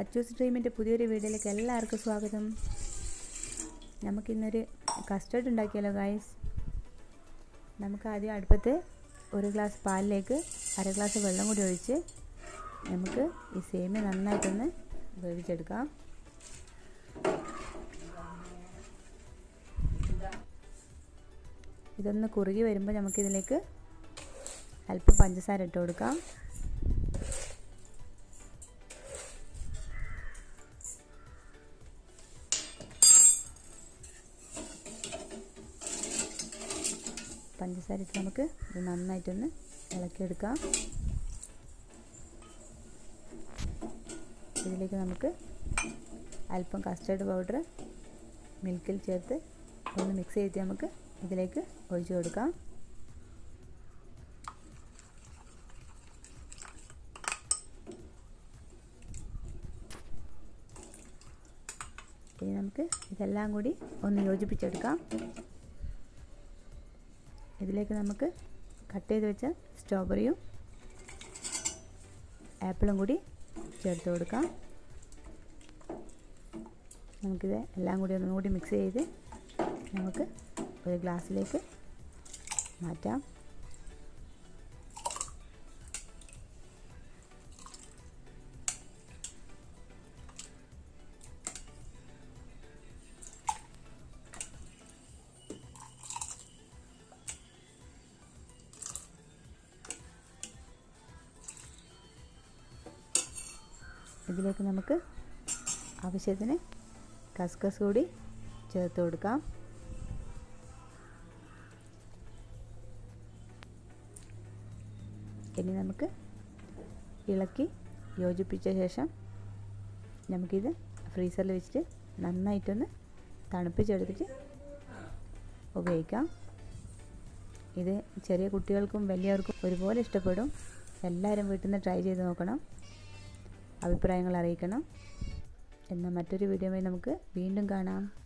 അച്ചൂസ് ഡ്രീമിന്റെ പുതിയൊരു വീഡിയോയിലേക്ക് എല്ലാവർക്കും സ്വാഗതം. നമുക്കിന്നൊരു കസ്റ്റർഡ് ഉണ്ടാക്കിയാലോ ഗായ്സ് നമുക്ക് ആദ്യം അടുപ്പത്ത് ഒരു ഗ്ലാസ് പാലിലേക്ക് അര ഗ്ലാസ് വെള്ളം കൂടി ഒഴിച്ച് നമുക്ക് ഈ സേമിയ നന്നായിട്ടൊന്ന് വേവിച്ചെടുക്കാം. ഇതൊന്ന് കുറുകി വരുമ്പോൾ നമുക്കിതിലേക്ക് അല്പം പഞ്ചസാര ഇട്ട് കൊടുക്കാം. പഞ്ചസാര ഇട്ട് നമുക്ക് ഇത് നന്നായിട്ടൊന്ന് ഇളക്കിയെടുക്കാം. ഇതിലേക്ക് നമുക്ക് അല്പം കസ്റ്റർഡ് പൗഡർ മിൽക്കിൽ ചേർത്ത് ഒന്ന് മിക്സ് ചെയ്ത് നമുക്ക് ഇതിലേക്ക് ഒഴിച്ചു കൊടുക്കാം. ഇനി നമുക്ക് ഇതെല്ലാം കൂടി ഒന്ന് യോജിപ്പിച്ചെടുക്കാം. ഇതിലേക്ക് നമുക്ക് കട്ട് ചെയ്ത് വെച്ച സ്ട്രോബെറിയും ആപ്പിളും കൂടി ചേർത്ത് കൊടുക്കാം. നമുക്കിത് എല്ലാം കൂടി ഒന്നും കൂടി മിക്സ് ചെയ്ത് നമുക്ക് ഒരു ഗ്ലാസ്സിലേക്ക് മാറ്റാം. ഇതിലേക്ക് നമുക്ക് ആവശ്യത്തിന് കസ്കസ് കൂടി ചേർത്ത് കൊടുക്കാം. ഇനി നമുക്ക് ഇളക്കി യോജിപ്പിച്ച ശേഷം നമുക്കിത് ഫ്രീസറിൽ വെച്ചിട്ട് നന്നായിട്ടൊന്ന് തണുപ്പിച്ചെടുത്തിട്ട് ഉപയോഗിക്കാം. ഇത് ചെറിയ കുട്ടികൾക്കും വലിയവർക്കും ഒരുപോലെ ഇഷ്ടപ്പെടും. എല്ലാവരും വീട്ടിൽ നിന്ന് ട്രൈ ചെയ്ത് നോക്കണം. അഭിപ്രായങ്ങൾ അറിയിക്കണം. എന്നാൽ മറ്റൊരു വീഡിയോയുമായി നമുക്ക് വീണ്ടും കാണാം.